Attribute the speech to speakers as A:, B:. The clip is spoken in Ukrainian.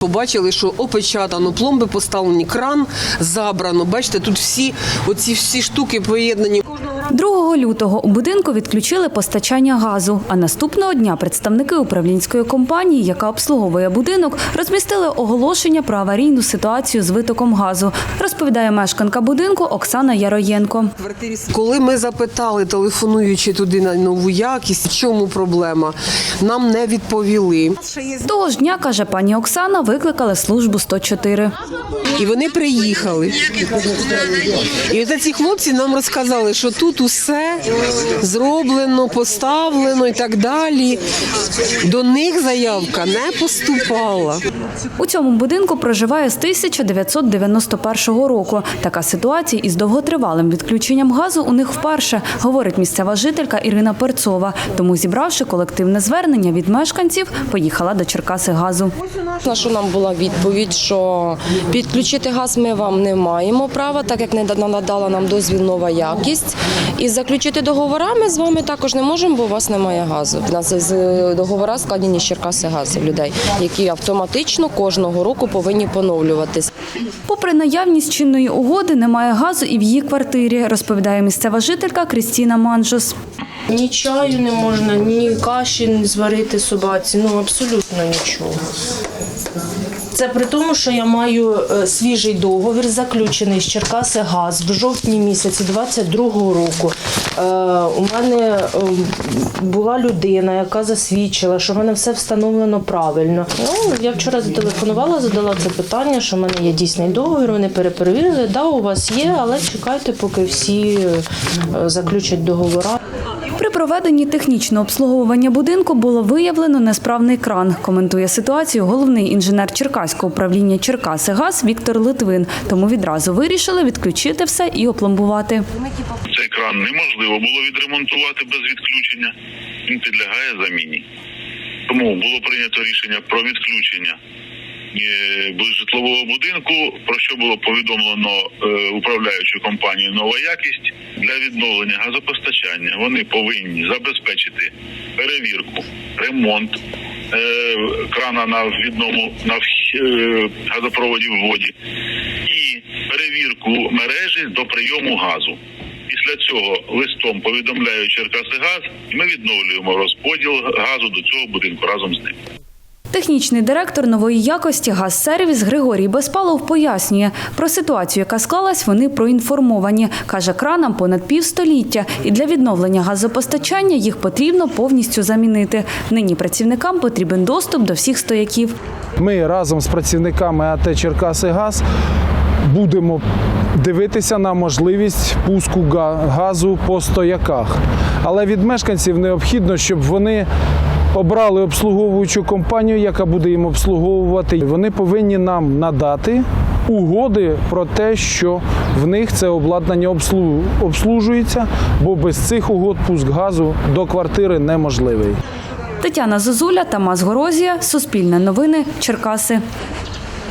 A: Побачили, що опечатано, пломби поставлені, кран забрано. Бачите, тут всі оці всі штуки поєднані.
B: 2 лютого у будинку відключили постачання газу. А наступного дня представники управлінської компанії, яка обслуговує будинок, розмістили оголошення про аварійну ситуацію з витоком газу. Розповідає мешканка будинку Оксана Яроєнко.
A: Коли ми запитали, телефонуючи туди на нову якість, в чому проблема, нам не відповіли.
B: Того ж дня, каже пані Оксана, викликали службу 104.
A: І вони приїхали. І ці хлопці нам розказали, що тут усе зроблено, поставлено і так далі. До них заявка не поступала.
B: У цьому будинку проживає з 1991 року. Така ситуація із довготривалим відключенням газу у них вперше, говорить місцева жителька Ірина Перцова. Тому, зібравши колективне звернення від мешканців, поїхала до Черкаси газу.
C: На що нам була відповідь, що підключити газ ми вам не маємо права, так як не надала нам дозвіл нова якість. І заключити договори ми з вами також не можемо, бо у вас немає газу. У нас з договора складені з Черкаси газу людей, які автоматично кожного року повинні поновлюватись.
B: Попри наявність чинної угоди, немає газу і в її квартирі, розповідає місцева жителька Крістіна Манжос.
D: Ні чаю не можна, ні каші зварити собаці, ну абсолютно нічого. Це при тому, що я маю е, свіжий договір, заключений з Черкаси Газ в жовтні місяці 22-го року. Е, у мене е, була людина, яка засвідчила, що в мене все встановлено правильно. Ну, я вчора зателефонувала, задала це питання, що в мене є дійсний договір. Вони переперевірили. Да, у вас є, але чекайте, поки всі е, заключать договори.
B: Проведенні технічного обслуговування будинку було виявлено несправний кран. Коментує ситуацію головний інженер Черкаського управління Черкаси ГАЗ Віктор Литвин. Тому відразу вирішили відключити все і опломбувати.
E: Цей кран неможливо було відремонтувати без відключення. Він підлягає заміні. Тому було прийнято рішення про відключення житлового будинку, про що було повідомлено е, управляючу компанію Нова якість для відновлення газопостачання. Вони повинні забезпечити перевірку, ремонт е, крана на вхідному на е, газопроводі в воді і перевірку мережі до прийому газу. Після цього листом повідомляю Черкасигаз, і ми відновлюємо розподіл газу до цього будинку разом з ним.
B: Технічний директор нової якості «Газсервіс» Григорій Безпалов пояснює, про ситуацію, яка склалась, вони проінформовані. Каже, кранам понад півстоліття, і для відновлення газопостачання їх потрібно повністю замінити. Нині працівникам потрібен доступ до всіх стояків.
F: Ми разом з працівниками АТ Черкаси Газ будемо дивитися на можливість пуску газу по стояках. Але від мешканців необхідно, щоб вони обрали обслуговуючу компанію, яка буде їм обслуговувати. Вони повинні нам надати угоди про те, що в них це обладнання обслу- обслужується, бо без цих угод пуск газу до квартири неможливий.
B: Тетяна Зозуля, Тамас Горозія, Суспільне новини, Черкаси.